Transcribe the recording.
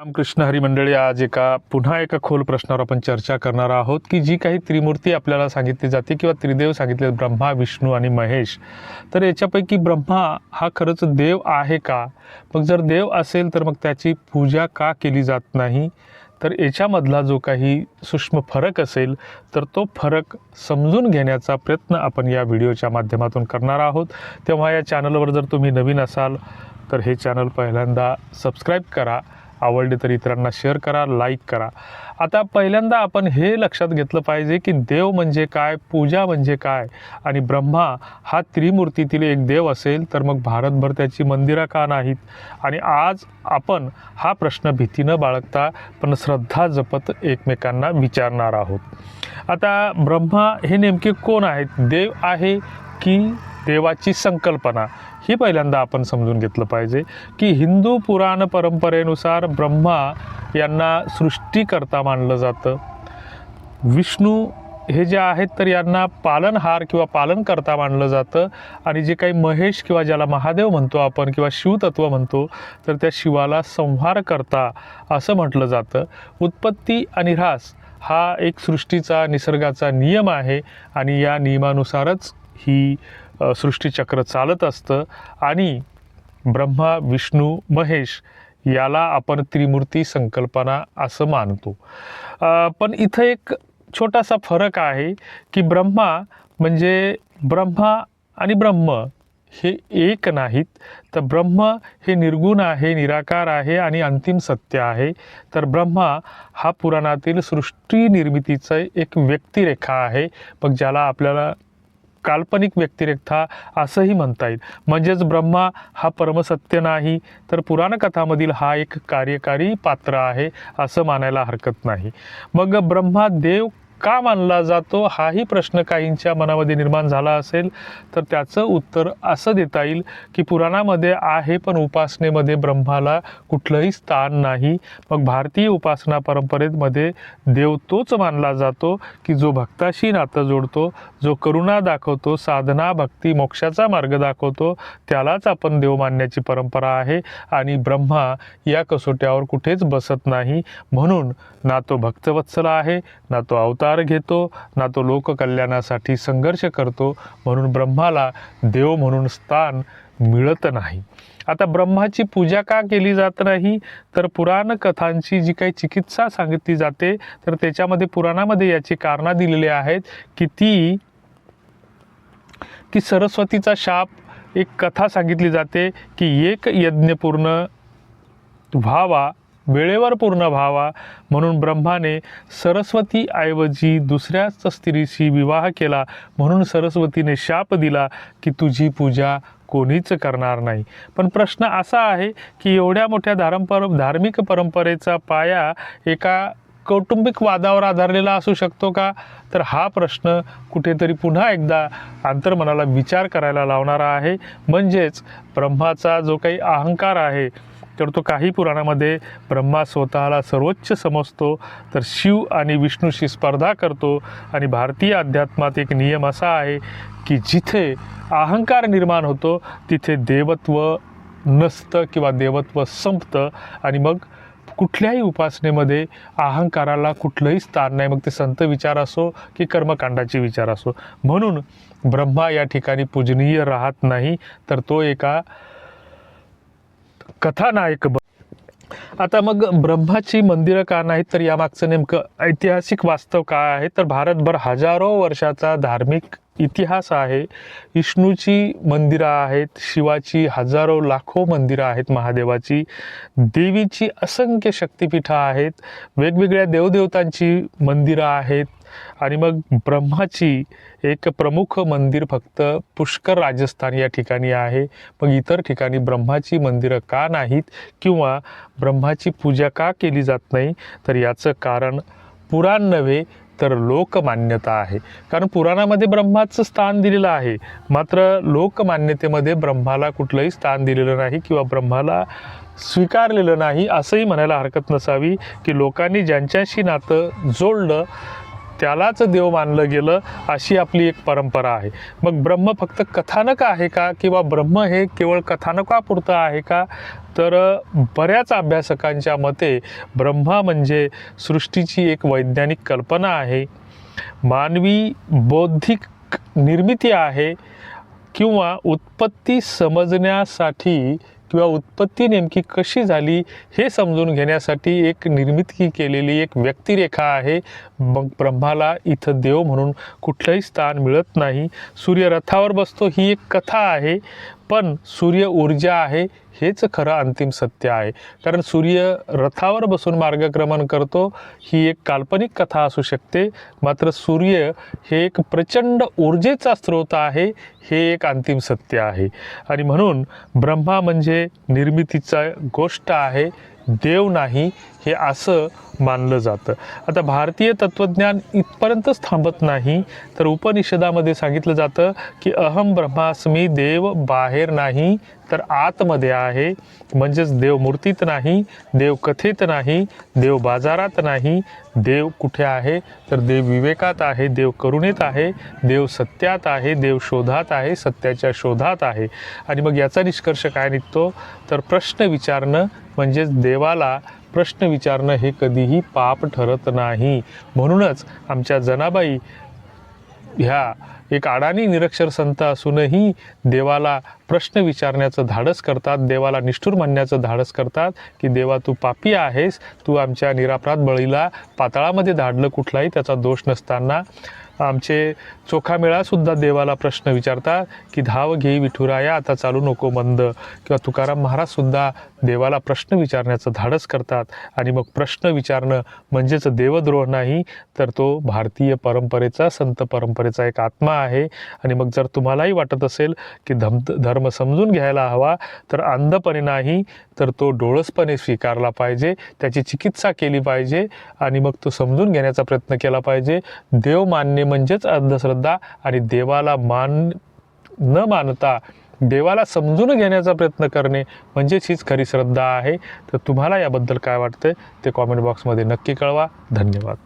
रामकृष्ण हरी मंडळी आज एका पुन्हा एका खोल प्रश्नावर आपण चर्चा करणार आहोत की जी काही त्रिमूर्ती आपल्याला सांगितली जाते किंवा त्रिदेव सांगितले ब्रह्मा विष्णू आणि महेश. तर याच्यापैकी ब्रह्मा हा खरंच देव आहे का? मग जर देव असेल तर मग त्याची पूजा का केली जात नाही? तर याच्यामधला जो काही सूक्ष्म फरक असेल तर तो फरक समजून घेण्याचा प्रयत्न आपण या व्हिडिओच्या माध्यमातून करणार आहोत. तेव्हा या चॅनलवर जर तुम्ही नवीन असाल तर हे चॅनल पहिल्यांदा सबस्क्राईब करा. आवडले तर इतरांना शेअर करा लाईक करा. आता पहिल्यांदा आपण हे लक्षात घेतलं पाहिजे की देव म्हणजे काय पूजा म्हणजे काय आणि ब्रह्मा हा त्रिमूर्तीतील एक देव असेल तर मग भारतभर त्याची मंदिरं का नाहीत? आणि आज आपण हा प्रश्न भीती न बाळगता पण श्रद्धा जपत एकमेकांना विचारणार आहोत. आता ब्रह्मा हे नेमके कोण आहेत? देव आहे की देवाची संकल्पना ही पहिल्यांदा आपण समजून घेतलं पाहिजे की हिंदू पुराण परंपरेनुसार ब्रह्मा यांना सृष्टीकर्ता मानलं जातं. विष्णू हे जे आहेत तर यांना पालनहार किंवा पालनकर्ता मानलं जातं. आणि जे काही महेश किंवा ज्याला महादेव म्हणतो आपण किंवा शिवतत्व म्हणतो तर त्या शिवाला संहारकर्ता असं म्हटलं जातं. उत्पत्ती आणि ऱ्हास हा एक सृष्टीचा निसर्गाचा नियम आहे. आणि या नियमानुसारच ही सृष्टीचक्र चालत असतं आणि ब्रह्मा विष्णू महेश याला आपण त्रिमूर्ती संकल्पना असं मानतो. पण इथं एक छोटासा फरक आहे की ब्रह्मा म्हणजे ब्रह्मा आणि ब्रह्म हे एक नाहीत. तर ब्रह्म हे निर्गुण आहे निराकार आहे आणि अंतिम सत्य आहे. तर ब्रह्मा हा पुराणातील सृष्टी निर्मितीचं एक व्यक्तिरेखा आहे. मग ज्याला आपल्याला काल्पनिक व्यक्तिरेखा असंही म्हणता येईल. म्हणजेच ब्रह्मा हा परमसत्य नाही तर पुराणकथामधील हा एक कार्यकारी पात्र आहे असं मानायला हरकत नाही. मग ब्रह्मा देव का मानला जातो? हाही प्रश्न काहींच्या मनामध्ये निर्माण झाला असेल तर त्याचं उत्तर असं देता येईल की पुराणामध्ये आहे पण उपासनेमध्ये ब्रह्माला कुठलंही स्थान नाही. मग भारतीय उपासना परंपरेमध्ये देव तोच मानला जातो की जो भक्ताशी नातं जोडतो जो करुणा दाखवतो साधना भक्ती मोक्षाचा मार्ग दाखवतो त्यालाच आपण देव मानण्याची परंपरा आहे आणि ब्रह्मा या कसोट्यावर कुठेच बसत नाही. म्हणून ना तो भक्तवत्सल आहे ना तो अवतार घेतो ना तो लोककल्याणासाठी संघर्ष करतो म्हणून ब्रह्माला देव म्हणून स्थान मिळत नाही. आता ब्रह्माची पूजा का केली जात नाही? तर पुराण कथांची जी काही चिकित्सा सांगितली जाते तर त्याच्यामध्ये पुराणामध्ये याची कारणं दिलेली आहेत की ती की सरस्वतीचा शाप एक कथा सांगितली जाते की एक यज्ञपूर्ण व्हावा वेळेवर पूर्ण व्हावा म्हणून ब्रह्माने सरस्वतीऐवजी दुसऱ्याच स्त्रीशी विवाह केला म्हणून सरस्वतीने शाप दिला की तुझी पूजा कोणीच करणार नाही. पण प्रश्न असा आहे की एवढ्या मोठ्या धारंपर धार्मिक परंपरेचा पाया एका कौटुंबिक वादावर आधारलेला असू शकतो का? तर हा प्रश्न कुठेतरी पुन्हा एकदा आंतरमनाला विचार करायला लावणारा आहे. म्हणजेच ब्रह्माचा जो काही अहंकार आहे तर तो काही पुराणामध्ये ब्रह्मा स्वतःला सर्वोच्च समजतो. तर शिव आणि विष्णूशी स्पर्धा करतो आणि भारतीय अध्यात्मात एक नियम असा आहे की जिथे अहंकार निर्माण होतो तिथे देवत्व नसतं किंवा देवत्व संपतं. आणि मग कुठल्याही उपासनेमध्ये अहंकाराला कुठलंही स्थान नाही. मग ते संत विचार असो की कर्मकांडाचे विचार असो. म्हणून ब्रह्मा या ठिकाणी पूजनीय राहत नाही तर तो एका कथानायक ब आता मग ब्रह्माची मंदिरं का नाहीत? तर यामागचं नेमकं ऐतिहासिक वास्तव काय आहे? तर भारतभर हजारो वर्षाचा धार्मिक इतिहास आहे. विष्णूची मंदिरं आहेत शिवाची हजारो लाखो मंदिरं आहेत महादेवाची. देवीची असंख्य शक्तिपीठं आहेत. वेगवेगळ्या देवदेवतांची मंदिरं आहेत. आणि मग ब्रह्माची एक प्रमुख मंदिर फक्त पुष्कर राजस्थान या ठिकाणी आहे. मग इतर ठिकाणी ब्रह्माची मंदिरं का नाहीत किंवा ब्रह्माची पूजा का केली जात नाही? तर याचं कारण पुराण नव्हे तर लोकमान्यता आहे. कारण पुराणामध्ये ब्रह्माचं स्थान दिलेलं आहे. मात्र लोकमान्यतेमध्ये ब्रह्माला कुठलंही स्थान दिलेलं नाही किंवा ब्रह्माला स्वीकारलेलं नाही असंही म्हणायला हरकत नसावी की लोकांनी ज्यांच्याशी नातं जोडलं त्यालाच देव मानलं गेलं अशी आपली एक परंपरा आहे. मग ब्रह्म फक्त कथानक आहे का? किंवा ब्रह्म हे केवळ कथानकापुरतं आहे का? तर बऱ्याच अभ्यासकांच्या मते ब्रह्मा म्हणजे सृष्टीची एक वैज्ञानिक कल्पना आहे. मानवी बौद्धिक निर्मिती आहे किंवा उत्पत्ती समजण्यासाठी किंवा उत्पत्ती नेमकी कशी झाली हे समजून घेण्यासाठी एक निर्मिती केलेली एक व्यक्तिरेखा आहे. मग ब्रह्माला इथं देव म्हणून कुठलंही स्थान मिळत नाही. सूर्य रथावर बसतो ही एक कथा आहे. पण सूर्य ऊर्जा आहे. हेच खरं अंतिम सत्य आहे. कारण सूर्य रथावर बसून मार्गक्रमण करतो ही एक काल्पनिक कथा असू शकते. मात्र सूर्य हे एक प्रचंड ऊर्जेचा स्रोत आहे हे एक अंतिम सत्य आहे. आणि म्हणून ब्रह्मा म्हणजे निर्मितीचा गोष्ट आहे. देव नाही हे असं मानलं जातं. आता भारतीय तत्त्वज्ञान इथपर्यंतच थांबत नाही तर उपनिषदामध्ये सांगितलं जातं की अहम ब्रह्मास्मी देव बाहेर नाही तर आतमध्ये आहे. म्हणजेच देव मूर्तीत नाही देव कथेत नाही देव बाजारात नाही. देव कुठे आहे? तर देव विवेकात आहे देव करुणेत आहे देव सत्यात आहे देव शोधात आहे सत्याच्या शोधात आहे. आणि मग याचा निष्कर्ष काय निघतो? तर प्रश्न विचारणं म्हणजेच देवाला प्रश्न विचारणं हे कधीही पाप ठरत नाही. म्हणूनच आमच्या जनाबाई ह्या एक अडाणी निरक्षर संत असूनही देवाला प्रश्न विचारण्याचं धाडस करतात देवाला निष्ठूर म्हणण्याचं धाडस करतात की देवा तू पापी आहेस तू आमच्या निरापराध बळीला पाताळामध्ये धाडलं कुठलाही त्याचा दोष नसताना आमचे चोखामेळासुद्धा देवाला प्रश्न विचारतात की धाव घेई विठुराया आता चालू नको मंद. किंवा तुकाराम महाराजसुद्धा देवाला प्रश्न विचारण्याचं धाडस करतात. आणि मग प्रश्न विचारणं म्हणजेच देवद्रोह नाही तर तो भारतीय परंपरेचा संत परंपरेचा एक आत्मा आहे. आणि मग जर तुम्हालाही वाटत असेल की धम धर्म समजून घ्यायला हवा तर अंधपणे नाही तर तो डोळसपणे स्वीकारला पाहिजे त्याची चिकित्सा केली पाहिजे आणि मग तो समजून घेण्याचा प्रयत्न केला पाहिजे. देव मान्य म्हणजेच अंधश्रद्धा आणि देवाला मान न मानता देवाला समजून घेण्याचा प्रयत्न करणे म्हणजेच हीच खरी श्रद्धा आहे. तर तुम्हाला याबद्दल काय वाटतं ते कॉमेंट बॉक्समध्ये नक्की कळवा. धन्यवाद.